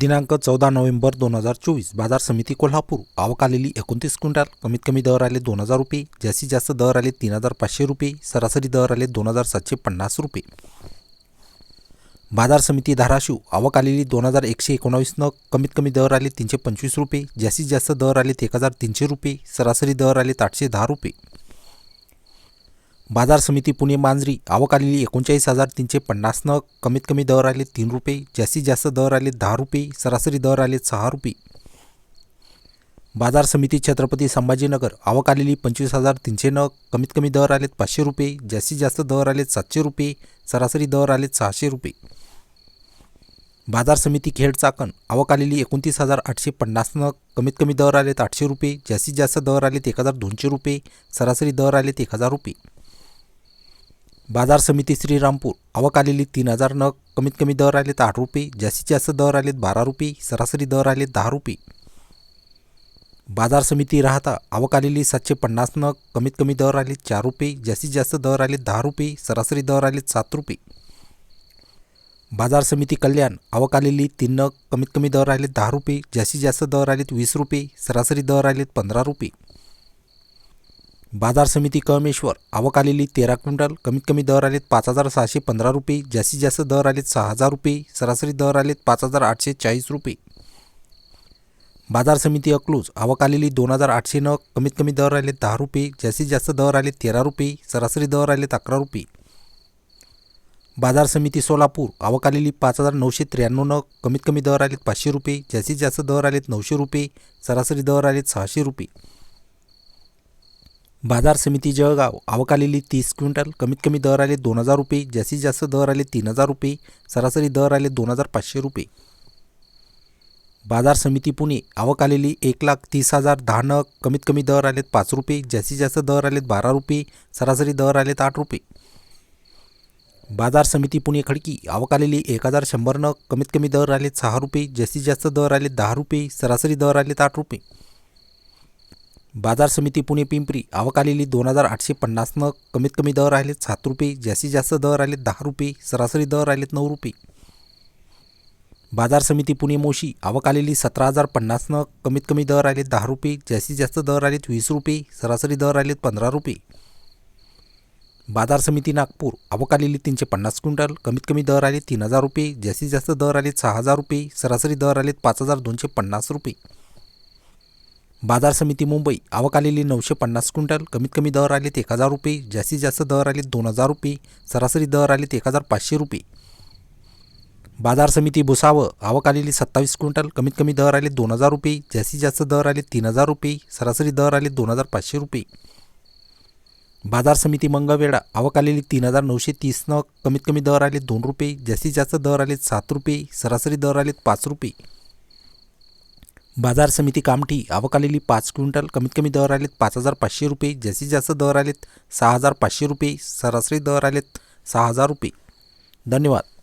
दिनांक चौदा नोव्हेंबर दोन हजार चोवीस बाजार समिती कोल्हापूर. आवक आलेली एकोणतीस क्विंटल. कमीत कमी दर आले दोन हजार रुपये. जास्तीत जास्त दर आले तीन हजार पाचशे रुपये. सरासरी दर आले दोन हजार सातशे पन्नास रुपये. बाजार समिती धाराशिव. आवक आलेली दोन हजार एकशे एकोणावीस न कमीत कमी दर आले तीनशे पंचवीस रुपये. जास्तीत जास्त दर आले एक हजार तीनशे रुपये. सरासरी दर आले आठशे दहा रुपये. बाजार समिती पुणे मांजरी आवक आलेली एकोणचाळीस हजार तीनशे पन्नास नग कमीत कमी दर आले तीन रुपये जास्तीत जास्त दर आले दहा रुपये सरासरी दर आले सहा रुपये. बाजार समिती छत्रपती संभाजीनगर आवक आलेली पंचवीस हजार तीनशे नग कमीत कमी दर आलेत पाचशे रुपये जास्तीत जास्त दर आलेत सातशे रुपये सरासरी दर आलेत सहाशे रुपये. बाजार समिती खेड चाकण आवक आलेली एकोणतीस हजार आठशे पन्नास नग कमीत कमी दर आलेत आठशे रुपये जास्तीत जास्त दर आलेत एक हजार दोनशे रुपये सरासरी दर आलेत एक हजार रुपये. बाजार समिती श्रीरामपूर. आवक आलेली तीन हजार नग. कमीत कमी दर आलेत आठ रुपये. जास्तीत जास्त दर आलेत बारा रुपये. सरासरी दर आलेत दहा रुपये. बाजार समिती राहता आवक आलेली सातशे पन्नास नग. कमीत कमी दर आलेत चार रुपये. जास्तीत जास्त दर आलेत दहा रुपये. सरासरी दर आलेत सात रुपये. बाजार समिती कल्याण. आवक आलेली तीन नग. कमीत कमी दर आलेत दहा रुपये. जास्तीत जास्त दर आलेत वीस रुपये. सरासरी दर आलेत पंधरा रुपये. बाजार समिती कमेश्वर आवक आलेली तेरा क्विंटल कमीत कमी दर आलेत पाच हजार सहाशे पंधरा रुपये जास्तीत जास्त दर आलेत सहा हजार रुपये सरासरी दर आलेत पाच हजार आठशे चाळीस रुपये. बाजार समिती अकलूज आवक आलेली दोन हजार आठशे नग कमीत कमी दर आलेत दहा रुपये जास्तीत जास्त दर आलेत तेरा रुपये सरासरी दर आलेत अकरा रुपये. बाजार समिती सोलापूर आवक आलेली पाच हजार नऊशे त्र्याण्णव नग कमीत कमी दर आलेत पाचशे रुपये जास्तीत जास्त दर आलेत नऊशे रुपये सरासरी दर आलेत सहाशे रुपये. बाजार समिती जळगाव आवक आलेली तीस क्विंटल कमीत कमी दर आले दोन हजार रुपये जास्तीत जास्त दर आले तीन हजार रुपये सरासरी दर आले दोन हजार पाचशे रुपये. बाजार समिती पुणे आवक आलेली एक लाख तीस हजार दहा नग कमीत कमी दर आलेत पाच रुपये जास्तीत जास्त दर आलेत बारा रुपये सरासरी दर आलेत आठ रुपये. बाजार समिती पुणे खडकी आवक आलेली एक हजार शंभर नग कमीत कमी दर आलेत सहा रुपये जास्तीत जास्त दर आलेत दहा रुपये सरासरी दर आलेत आठ रुपये. बाजार समिती पुणे पिंपरी आवक आलेली दोन हजार आठशे पन्नासनं कमीत कमी दर आलेत सात रुपये जास्तीत जास्त दर आलेत दहा रुपये सरासरी दर आलेत नऊ रुपये. बाजार समिती पुणे मोशी आवक आलेली सतरा हजार पन्नासनं कमीत कमी दर आलेत दहा रुपये जास्तीत जास्त दर आलेत वीस रुपये सरासरी दर आलेत पंधरा रुपये. बाजार समिती नागपूर आवक आलेली तीनशे पन्नास क्विंटल कमीत कमी दर आले तीन हजार रुपये जास्तीत जास्त दर आलेत सहा हजार रुपये सरासरी दर आलेत पाच हजार दोनशे पन्नास रुपये. बाजार समिती मुंबई आवक आलेली नऊशे पन्नास क्विंटल कमीत कमी दर आलेत एक हजार रुपये जास्तीत जास्त दर आलेत दोन हजार रुपये सरासरी दर आलेत एक हजार पाचशे रुपये. बाजार समिती भुसावळ आवक आलेली सत्तावीस क्विंटल कमीत कमी दर आले दोन हजार रुपये जास्तीत जास्त दर आले तीन हजार रुपये सरासरी दर आले दोन हजार पाचशे रुपये. बाजार समिती मंगळवेढा आवक आलेली तीन हजार नऊशे तीस न कमीत कमी दर आले दोन रुपये जास्तीत जास्त दर आलेत सात रुपये सरासरी दर आलेत पाच रुपये. बाजार समिती कामठी आवक आलेली पाच क्विंटल कमीत कमी दर आलेत पाच हजार पाचशे रुपये जास्तीत जास्त दर आलेत सहा हजार पाचशे रुपये सरासरी दर आलेत सहा हजार रुपये. धन्यवाद.